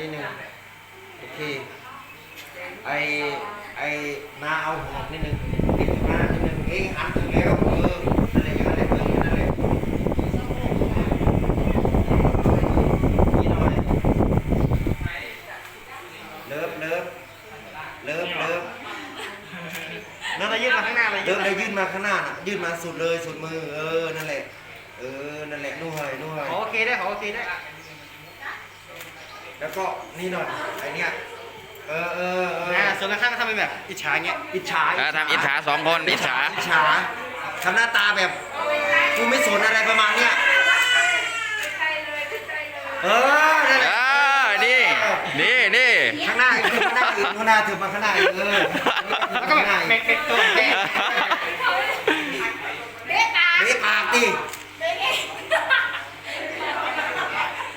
นิดนึงโอเคไอไอนาเอาหอมนิดนึงนิดมานิดนึงเองหันถึงแล้วเออนั่นแหละอย่างนั้นแหละเอออย่างนั้นแหละนี่หน่อยเลิฟเลิฟเลิฟเลิฟนั่นเรายื่นมาข้างหน้าเลยเดินเลยยื่นมาข้างหน้าน่ะยื่นมาสุดเลยสุดมือเออนั่นแหละเออนั่นแหละนู่นเลยนู่นเลยขอโอเคได้ขอโอเคได้ แล้วก็นี่หน่อยไอเนี้ยเออเออเอออ่าส่วนข้างๆก็ทำเป็นแบบอิจฉาเงี้ย อิจฉาเออทำอิจฉาสองคนอิจฉา อิจฉาทำหน้าตาแบบกูไม่สนอะไรประมาณเนี้ยเออนั่นแหเอละอนี่นี่นี่ ข้างหน้าอีกข้างหน้าอีกข้างหน้าถือมาข้างหน้าอีกเออแล้วก็แบบเป็นเป็นตัวแกเบ๊ปากดิ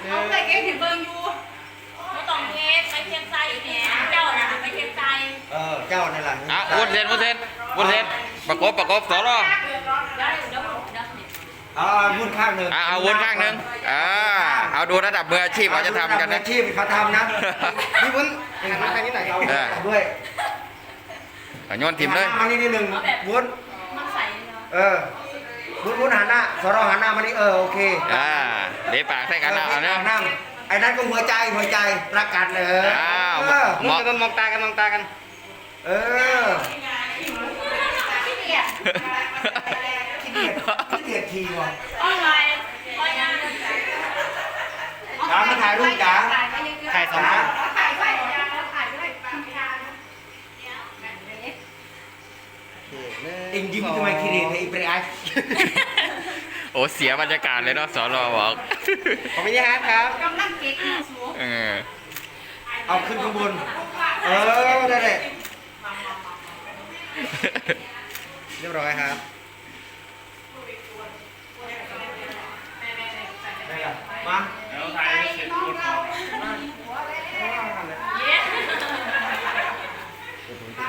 เอาไปเก็บถึงเบิ่งอยู่บ่ต้องเฮ็ดไปเทียมใจแหมเจ้าน่ะไปเทียมใจ เออ เจ้านั่นแหละ อะ วุ้นเส้นวุ้นเส้นวุ้นเส้นประกบประกบสอรอเดี๋ยวเดี๋ยวเดี๋ยวเดี๋ยวเอาวุ้นข้างหนึ่งอะเอาวุ้นข้างหนึงอ่าเอาดูระดับมืออาชีพเขาจะทำกันนะอาชีพเขาทำนะพี่วุ้นเองทำแค่นี้หน่อยเอาเออด้วยเอาโยนทิมเลยหันหน้ามานี่นิดหนึ่งวุ้นมันใส่เนาะเออวุ้นวุ้นหันหน้าสรอหันหน้ามานี่เออโอเคอ่าเดี๋ยวปากใส่กันนะเอาเนาะนั่งไอ้นั่นก็หัวใจหัวใจรักกันเลยอ้าวเออมองกันมองตากันมองตากัน เออขี้เกียจขี้เกียจขี้เกียจทีว่ะเอาไงเอายังจ๋ามาถ่ายรูปจ๋าถ่ายสองคนถ่ายด้วยถ่ายด้วยเอ็งยิ้มทำไมขี้เกียจไอ้เปรย์ไอ้โอ้เสียบรรยากาศเลยเนาะสอรอบอกขอบคุณยี่ฮาร์ดครับกำลังเก๊กมาสูเออเอาขึ้นข้างบน เออนั่นแหละ เรียบร้อยครับได้ละมาเย้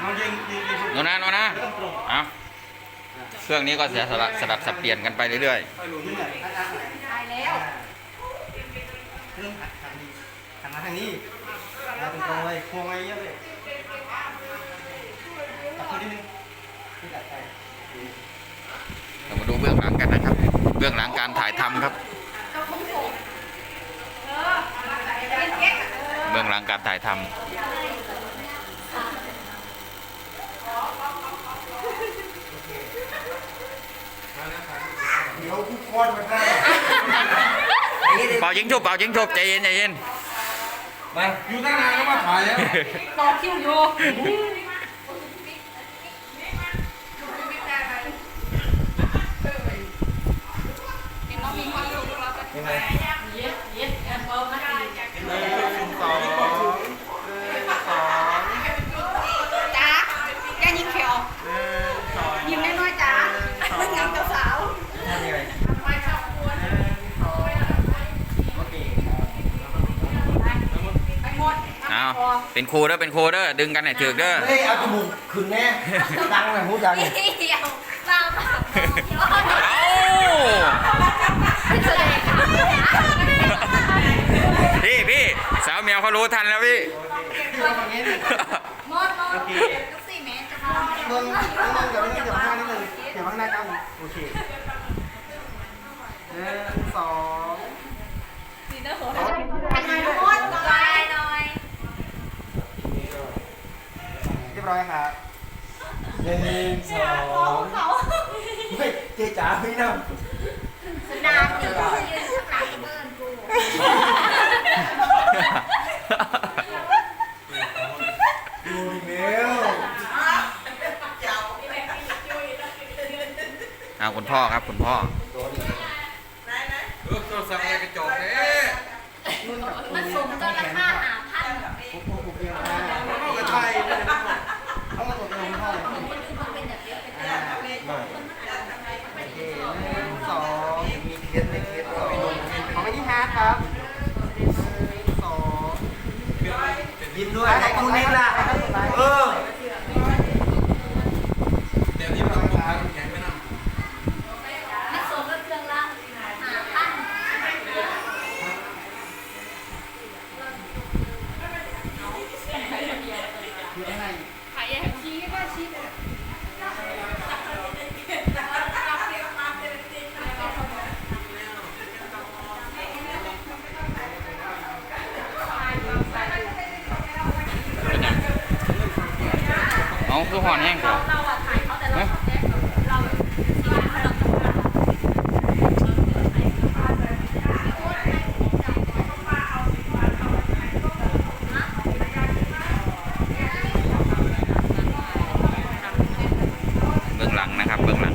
เอายิงยิงยิงโนนะโนนะเอาเครื่องนี้ก็เสียสลับสลับสับเปลี่ยนกันไปเรื่อยถ่ายแล้วเริ่มหัดทางนี้หันมาทางนี้เราเป็นตรงเลยพวงไว้เยอะเลยตัดตัวนิดนึงที่ตัดไป ๆ เรามาดูเบื้องหลังกันนะครับ เบื้องหลังการถ่ายทำครับ เบื้องหลังการถ่ายทำเดี๋ยวทุกคนมาได้นี่ดิเป่ายิงชุบเป่ายิงชุบใจเย็นใจเย็นมาอยู่ตั้งนานก็มาถ่ายแล้วต่อคิวอยู่ เอาเป็นครูเด้อเป็นครูเด้อดึงกันให้ถือเด้อเฮ้ยเอาจมูกขึงแน่ดังเลยหูดังเลยเดียวเปล่าเปล่าเอาแสดงค่ะพี่พี่สาวเมียเขารู้ทันแล้วพี่หมดหมดทุกสี่เมตรจะพอเบิ้งเบิ้งเดี๋ยวนี้เดี๋ยวข้างหน้านิดนึงเดี๋ยวข้างหน้ากันโอเคหนึ่งสองทำไมหมดลายหน่อย เรี ยบร้อยครับหนึ่งสองเฮ้ยเจ๊จ๋าพี่น้ำสนามอยู่ยืนข้างหลังเบิร์นกูดูดิเมลเอาคุณพ่อครับคุณพ่อ มันสูงจนราคาหาพัน เข้ากับไทยเข้ากับตัวเองพ่อเลย คนอื่นมันเป็นแบบเดียวเป็นแบบ โอเคหนึ่งสอง มีเคสไม่เคสก็ ของพี่ฮาร์ดครับหนึ่งสอง ยิ้มด้วยไอ้คุณนี่ล่ะเออ มันสูงก็เครื่องละหาพัน คือหอนแห้งก เรา ว่า เราอะถ่ายเขาแต่เราเราแบบเราแบบ เบื้องหลังนะครับ เบื้องหลัง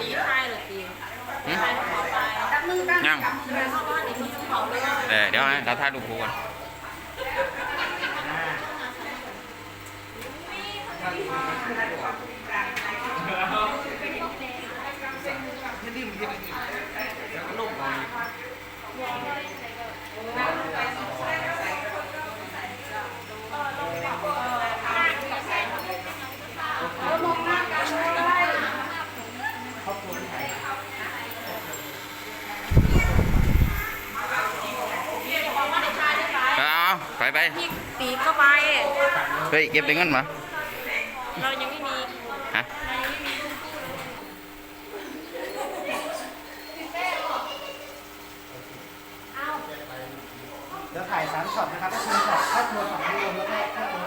ตีท้ายหรือตี หึ ท้ายของเขาไปจับมือกัน ยัง จับมือกันเข้าบ้านในที่ของเขาเลย เดี๋ยวเดี๋ยวนะเราถ่ายรูปคู่กัน เอาไปไป พี่ตีเข้าไป เฮ้ยเก็บได้เงินมา เรายังไม่มี ฮะ เรายังไม่มี เดี๋ยวถ่ายสามช็อตนะครับก็คือช็อตครอบครัวของรวมแล้วก็ครอบครัว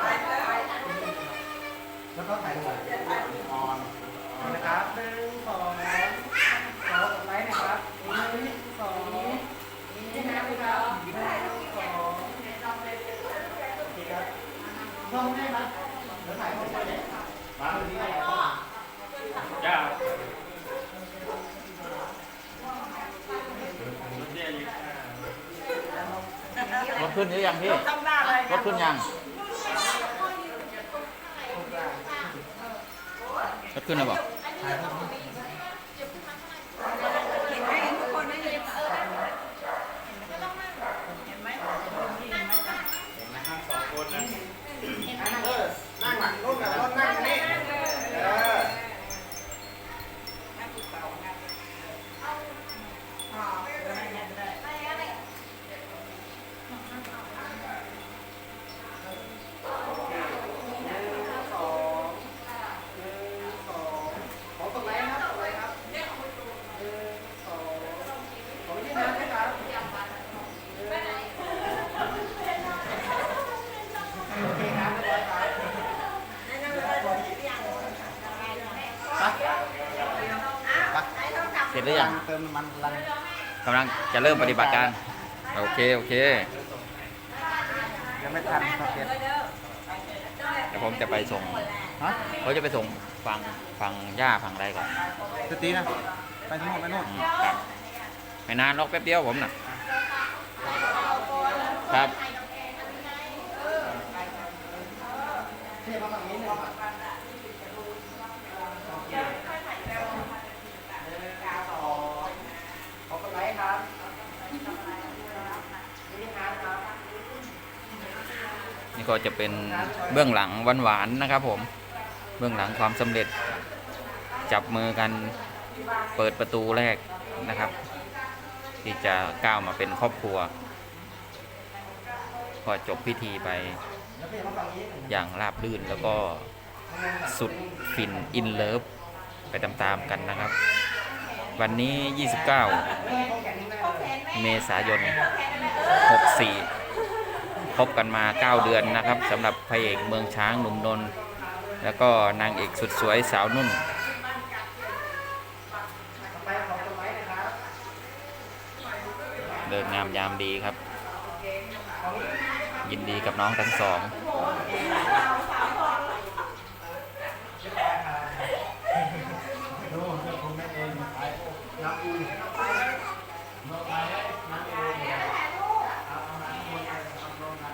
แล้วก็ถ่ายรูปออนนะครับหนึ่งสองขอกดไลค์นะครับหนึ่งสองนี่นะครับหนึ่งสองโอเคครับช่องให้ครับเดี๋ยวถ่ายรูปไปเลยมาตรงนี้ก็ได้ รถ ขึ้นหรือยังพี่รถขึ้นยังรถขึ้นแล้วบอก นั่งหลังรถกับรถนั่งนี่เออ ขอกดไลค์นะครับกดไลค์ครับหนึ่งสองขอที่น้ำนะครับโอเคครับเรียบร้อยครับ เสร็จหรือยัง เติมน้ำมันลัง กำลังจะเริ่มปฏิบัติการ โอเค โอเค ยังไม่ทันครับเพียรเดี๋ยวผมจะไปส่งฮะเขาจะไปส่งฟังฟังย่าฟังอะไรก่อนสตีนะ ไปที่โน่นไปโน่นอืมครับไม่นานหรอกแป๊บเดียวผมน่ะ ครับ เทียบมาฝั่งนี้หนึ่งครับขอกดไลค์ครับนี่ครับ นี่ก็จะเป็นเบื้องหลังหวานๆนะครับ ผม เบื้องหลังความสำเร็จ จับมือกันเปิดประตูแรกนะครับ ที่จะก้าวมาเป็นครอบครัวก็จบพิธีไปอย่างราบรื่นแล้วก็สุดฟินอินเลิฟไปตามๆกันนะครับ วันนี้ 29 เมษายน 64 คบกันมา 9 เดือนนะครับสำหรับพระเอกเมืองช้างหนุ่มนนท์แล้วก็นางเอกสุดสวยสาวนุ่น เดินงามยามดีครับ ยินดีกับน้องทั้งสองรื่งของแม่เองน้ำอูน้ำไปน้ำเองเอาเอาน้ำมันเอาลงกัน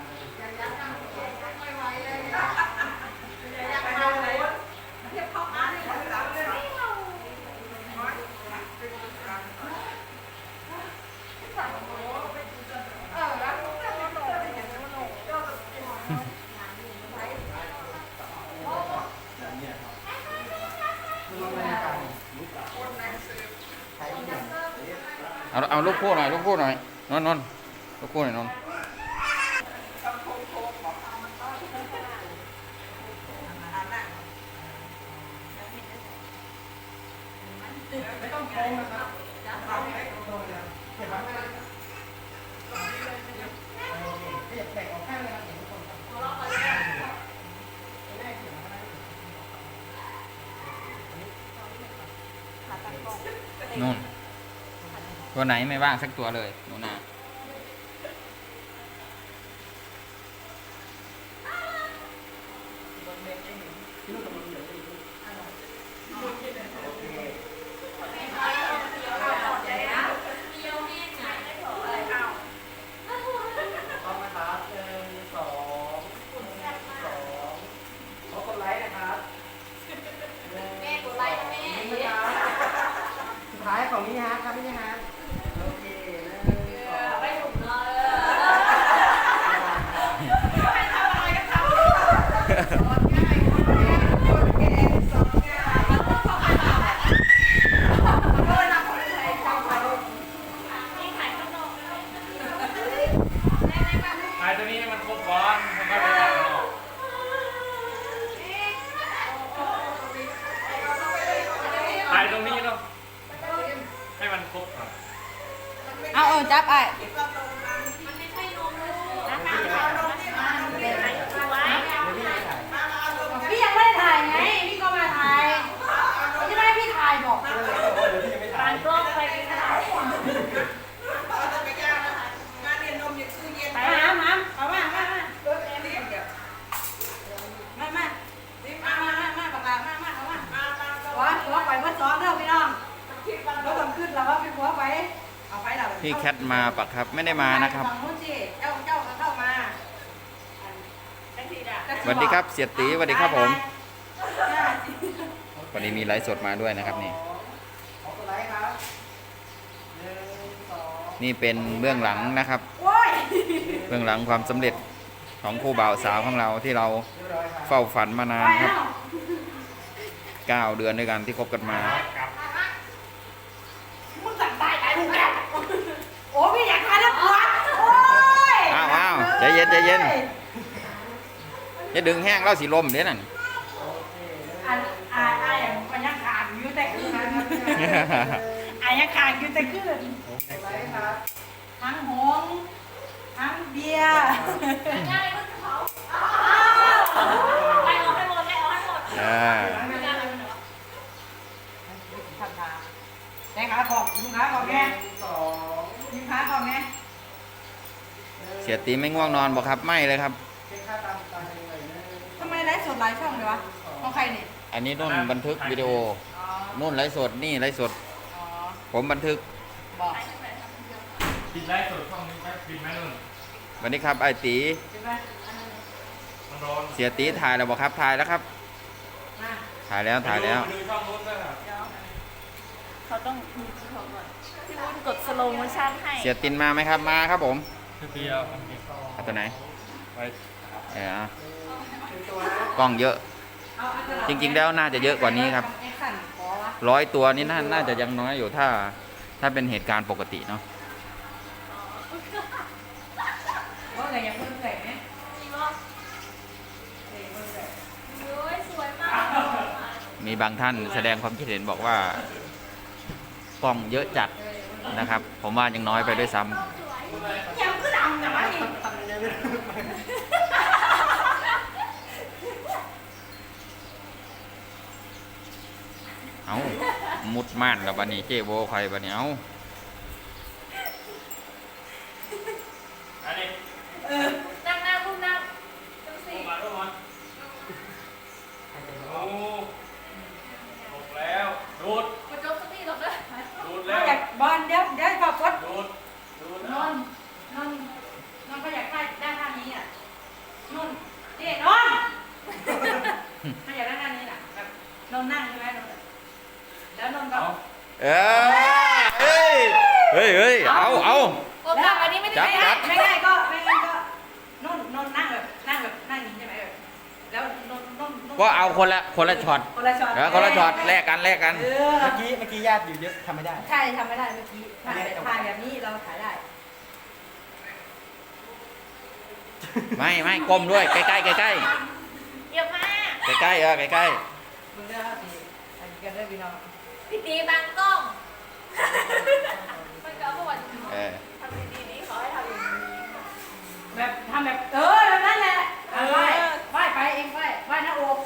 เอาเอา ลูกคู่หน่อยลูกคู่หน่อยนอนนอนลูกคู่หน่อยนอนท์แบ่งออกข้างเลยครับเห็นทุกคนครับ นู่น ตัวไหนไม่ว่างสักตัวเลยหนูนา ต้องนะครับหนึ่งสองสองขอกดไลค์นะครับ แม่กดไลค์นะแม่ หนึ่งนะครับสุดท้ายของนี่ฮะครับนี่ฮะโอเคหนึ่งสอง ไม่ถูกเลย ถ่ายตัวนี้ให้มันครบก่อนมันก็ไปถ่ายข้างนอกถ่ายตรงนี้เนาะให้มันครบก่อน เอาเออจับไอ้ พี่แคทมาปะครับไม่ได้มานะครับฝั่งนู้นสิเจ้าเจ้าก็เข้ามาสวัสดีครับเสียตีสวัสดีครับผมวันนี้มีไลฟ์สดมาด้วยนะครับนี่ ขอกดไลค์ครับหนึ่งสองนี่เป็นเบื้องหลังนะครับ โอ้ยเบื้องหลังความสำเร็จของคู่บ่าวสาวของเราที่เราเรียบร้อยครับเฝ้าฝันมานานไปครับแล้ว9เดือนด้วยกันที่คบกันมามึงสั่งตายตายมึงแกโอ้พี่อยากทานแล้วปวดโอ้ย อ้าวอ้าว ใจเย็นใจเย็นอย่าดึงแห้งแล้วสีลมเดี๋ยวนั่นอันอายอายอย่างมันยังขาดอยู่แต่คืนอายยังขาดอยู่แต่คืนไลค์ครับทั้งหงส์ทั้งเบียร์ไปเอาให้หมดไปเอาให้หมด อ่า ทำตาแต่ขาของลูกค้าของ ห แก นึ่งสอง ลูกค้าของแก เสีย ตีไม่ง่วงนอนบอกครับไม่เลยครับเช็คค่าตามตามเลยหนึ่งทำไมไลฟ์สดหลายช่องเลยวะของใครเนี่ยอันนี้นุ่นบันทึกวิดีโออ๋อนุ่นไลฟ์สดนี่ไลฟ์สด อ๋อผมบันทึกบอกปิดไลฟ์สดช่องนี้ไหมปิดไหมนุ่นวันนี้ครับไอตีใช่ไหมอันนั้นมันร้อนเสียตีถ่ายแล้วบอกครับถ่ายแล้วครับ มาถ่ายแล้วถ่ายแล้ว ไปดูช่องนู้นด้วยครับเดี๋ยวเขาต้องมีที่เขาก่อนที่วุ้นกดสโลโมชั่นให้ เสียตินมาไหมครับมาครับผมคือ เดียวเอาตัวไหนไปเออเป็นตัวนะกล้องเยอะเอาอันนั้นจริงๆแล้วน่าจะเยอะกว่านี้ครับแอคชั่นขอวะร้อยตัวนี่น่าน่าจะยังน้อยอยู่ถ้า ถ้าเป็นเหตุการณ์ปกติเนาะว่าอะไรอย่างเพิ่งเกิดไหมมีบางท่านแสดงความคิดเห็นบอกว่ากล้องเยอะจัดนะครับ ผมว่ายังน้อยไปด้วยซ้ำ เอามุดม่านแล้วบันนี้เจโบใครบันนี้เอา อันนี้ นั่งนั่งลูกนั่งจังสิ มาด้วยมันโอ้หกแล้วดูด มาจบสักทีหรอกเด้อ ดูด น แล้ อ วน อยากบอลเดี๋ยวเดี๋ยวขอกด ดูดดูด นอนนอนนอนก็อยากได้ด้านท่านี้อะนุ่นเด็นอนถ้าอยากได้ท่านี้น่ะแบบ นอนนั่งใช่ไหมนอนแล้วนอนก็เอาเอยเฮ้ยเฮ้ยเฮ้ยเอาเอาแล้วอันนี้ไม่จัได้บไม่จับได้ไม่ได้ก็ไม่งั้นก็นุ่นนอนนั่งแบบนั่งแบบนั่งอย่างนี้ใช่ไหมแบบแล้วนอนนอนนอนก็เอาคนละคนละช็อตคนละช็อตเออคนละช็อตแลกกันแลกกัน เออเมื่อกี้เมื่อกี้ญาติอยู่เยอะทำไม่ได้ ใช่ทำไม่ได้เมื่อกี้ถ่ายถ่ายแบบนี้เราถ่ายได้ไม่ไม่ก้มด้วยใกล้ใกล้ใกล้ใกล้เยี่ยมมากใกล้ๆเออใกล้ มึงได้ห้าปีอันนี้กันได้พี่น้องพี่ตีบางกล้อง มันก็เอาประวัติเอทำดีๆนี้ขอให้ทำดีๆแบบทำแบบเออแบบนั้นแหละไหวไหวไปเองไหวไหวหน้าอก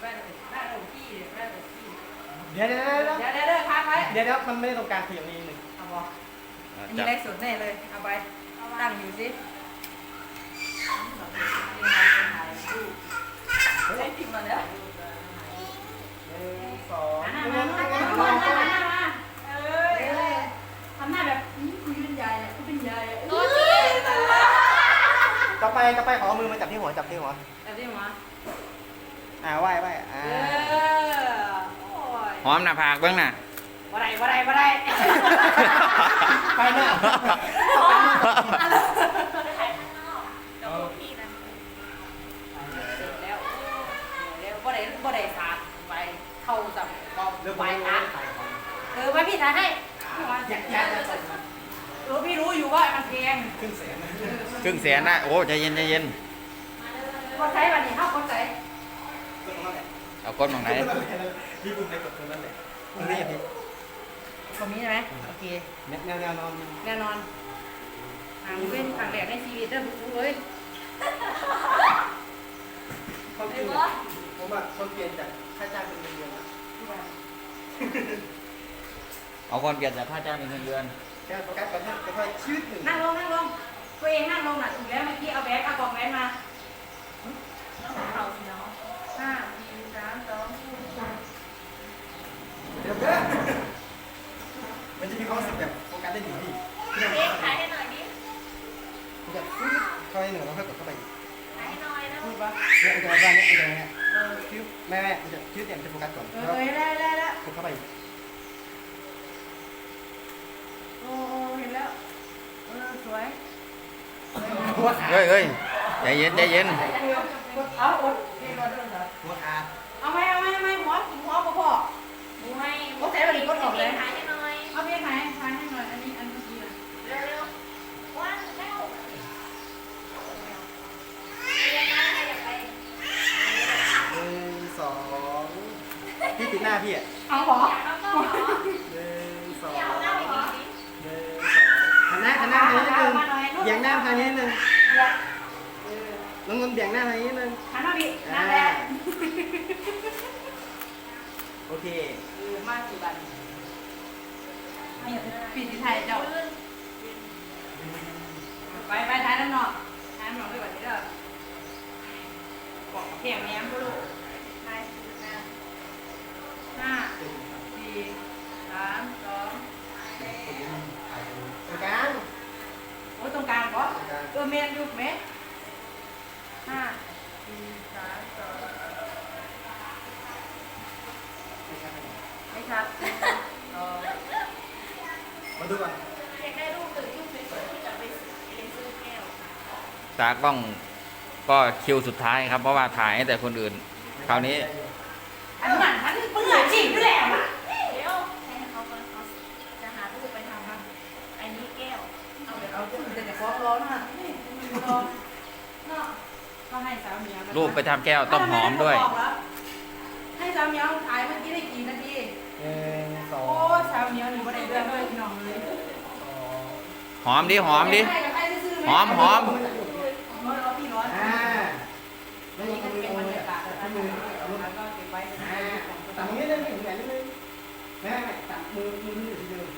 ไหวหน้าอกพี่หน้าอกพี่เดี๋ยวเดี๋ยวเดี๋ยวเดี๋ยวเดี๋างไว้เดี๋ยวเดี๋ยวมันไม่ได้ต้องการเพียงนี้หนึ่งเอาบออันนี้ไรสุดแน่เลยเอาไปตั้งอยู่สิ น้าผากเบื้องหน้าบ่ได้บ่ได้บ่ได้ไปหน้าเสร็จแล้วเดี๋ยวบ่ได้บ่ได้สาดไปเข้าจับกองไปอะเออไว้พี่ถ่ายให้อยากอยากจะส่งมาเออพี่รู้อยู่ว่ามันแพงขึ้นเสียงนะครึ่งแสนนะโอ้ใจเย็นใจเย็นคนใช้วันนี้เฮาคนใช้ ขึ้นตรงนั้นแหละเอาก้นมองไหนญี่ปุ่นในกดตรงนั้นแหละตรงนี้อย่างนี้ตรงนี้ใช่ไหมโอเคแนวแนวนอนแน่นอนหางเป็นครั้งแรกในชีวิตเด้อบุ๊คเอ้ยความจริงผมว่าคนเปลี่ยนจากค่าจ้างเป็นเงินเดือนนะเอาคนเปลี่ยนจากค่าจ้างเป็นเงินเดือนแค่ประกันประกันประกันชื่อหนึ่งนั่งลงนั่งลงตัวเองนั่งลงน่ะถูกแล้วเมื่อกี้เอาแบงค์เอากล่องแบงค์มาห้าสี่สามสอง เดี๋ยวเพื่อนมันจะมีความรู้สึกแบบโฟกัสได้ถึงที่ที่เรา เอ๊ะขายให้หน่อยดิ มันจะเข้าไปหนึ่งแล้วค่อยกดเข้าไปอีก ขายให้หน่อยนะ พูดปะ เนี่ยมันจะมาบ้านเนี่ยมันจะเนี่ย เออ ชื่อแม่แม่มันจะชื่อเต็มจะโฟกัสก่อนเอแล้วอได้ได้แล้วกดเข้าไปอีกโอ้เห็นแล้วเออสวยหัวขาเฮ้ยเฮ้ยใจเย็นใจเย็น เอาอดนี่รอด้วยเหรอหัวขาไหมเอาไหมหัวหัวพ่อพ่อ ดูให้ โอ้แต่วันนี้กดออกเลย ขายให้หน่อย เอาเพียงไหนทานให้หน่อยอันนี้อันเมื่อกี้นะ เร็วๆว่างแล้วเรียนนะใครอยากไป หนึ่งสอง พี่ติดหน้าพี่อะเอาเหรอเอาก็เหรอหนึ่งสองอยากเอาหน้าไปดีสิหนึ่งสองหันหน้าหันหน้าทางนี้นิดนึงเบี่ยงหน้าทางนี้นิดนึงน้องนนท์เบี่ยงหน้าทางนี้นิดนึงหันมาดินั่นแหละโอเคเออมากกี่บันนี่ปีที่ไทยเจ้าไปไปท้ายน้ำหนอกท้ายน้ำหนอกไปแบบนี้เด้อบอกเพียงแง้มก็ลูกท้ายสุดนะ ห้าสี่สามสองตรงกลางโอ้ตรงกลางก็เออเมนอยู่ไหมห้าสี่สามสองไม่ชัดสองมาดูก่อนอยากได้รูปตื่นรูปสวยๆที่จะไปเรียนซื้อแก้วตากล้องก็คิวสุดท้ายครับ เพราะว่าถ่ายให้แต่คนอื่น คราวนี้ เนาะก็ให้สาวเหมียวรูปไปทำแก้วต้องหอมด้วยให้สาวเหมียวถ่ายเมื่อกี้ได้กี่นาที หนึ่งสอโอ้งสาวเหมียวนี่บ่ได้เรื่องเลยพี่น้องเลยหอมดิหอมดิหอมหอมร้อนร้อนพี่ร้อนอ่าอันนี้ก็เป็นบรรยากาศแล้วก็แล้วก็เก็บไว้เป็นอ่าของตัดตรงนี้เลยถึงแหวนนิดนึงแม่แม่ตัดมือมืออยู่ที่เดิม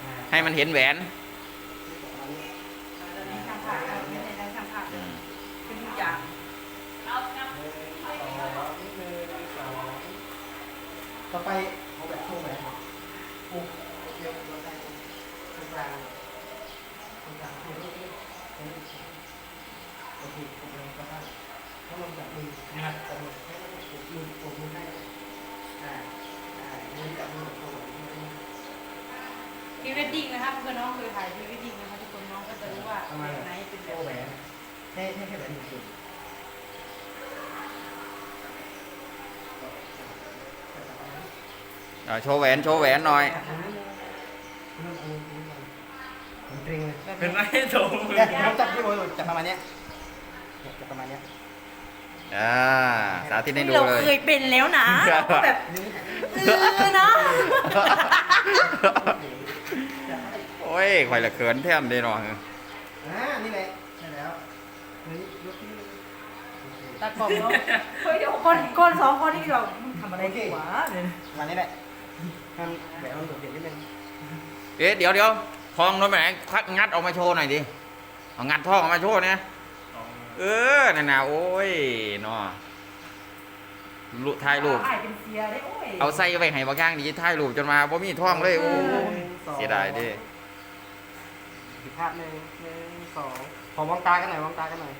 อ่าให้มันเห็นแหวนตอน ต่อไปเอาแบบโชว์แหวนโอ้เดียวเราได้ตรงกลางตรงกลางโอเคโอเคตรงกลางก็ได้ถ้าลงจากมือนะครับจากมือให้มันปกมือปกมือได้อ่าอ่ามือจับมือโชว์พรีเวดดิ้งนะคะเพื่อนน้องเคยถ่ายพรีเวดดิ้งนะคะทุกคนน้องก็จะรู้ว่าแบบไหนเป็นแบบว์แหวนให้ให้ให้แหวนหนึ่งจุด เอา โชว์แหวนโชว์แหวนหน่อย ผมเกรงเลยเป็นไรโถมเนี่ยผมจับที่โอ้ยจับประมาณเนี้ยเนี่ยจับประมาณเนี้ยอ่าสาธิตให้ดูเราเลย เคยเป็นแล้วนะแบบนิ้วหันเออเนาะโอ้ยข่อยละเขินแท่นเดีหน่อยอ่านี่แหละใช่แล้วนี่ยกที่ตากล่องเนาะคนคนสองคนที่เราทำอะไรดีวะเนี่ยประมาณนี้แหละให้ มันแบบมันโดดเด่นนิดนึงเอ๊ะเดี๋ยวเดี๋ยวทองโดนไปไหนควักงัดออกมาโชว์หน่อยดิเอางัดทองออกมาโชว์เนี่ยเออนั่นน่ะโอ้ยเนาะลุถ่ายรูปถ่ายเป็นเสียได้โอ้ยเอาใส่ไว้ให้บางอย่างดีถ่ายรูปจนมาบ่มีทองเลยโอ้หนึ่งสองเสียดายเดิผิดพลาดหนึ่งหนึ่งสองขอมองตากันหน่อยมองตากันหน่อย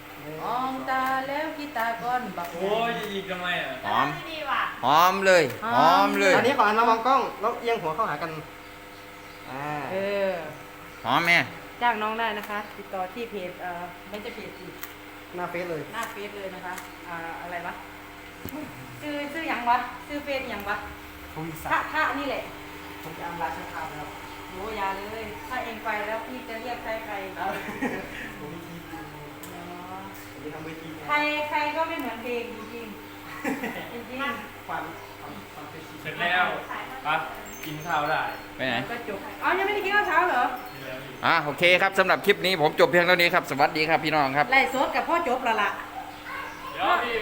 มองตาแล้วคิดตาก้อนบักโอ้ยจะยิงทำไมอะหอม ดีว่ะหอมเลยหอมเลยอันนี้ขอหันมามองกล้องแล้วเอียงหัวเข้าหากันอ่าเออหอมแม่จ้างน้องได้นะคะ ติดต่อที่เพจเอ่อไม่ใช่เพจสิหน้าเฟซเลยหน้าเฟซเลยนะคะอ่าอะไรวะชื่อชื่อหยังวะชื่อเฟซหยังวะทวีพระศักดิ์พระนี่แหละผมจะอำลาช่างภาพนะครับโหอยาเลย ถ้าเองไปแล้วพี่จะเรียกใครใครเอาผมมีทีมเนาะผมจะ ทำเวทีใครใครก็ไม่เหมือนเพลงจริงๆจริงความความความเป็นทีมเสร็จแล้วปะกินข้าวได้ไปไหนๆก็จบอ๋อยังไม่ได้กินข้าวเช้าเหรอกินแล้วนี่อะโอเคครับสำหรับคลิปนี้ผมจบเพียงเท่านี้ครับ สวัสดีครับพี่น้องครับไล่สดกับพ่อจบและล่ะเดี๋ยวพี่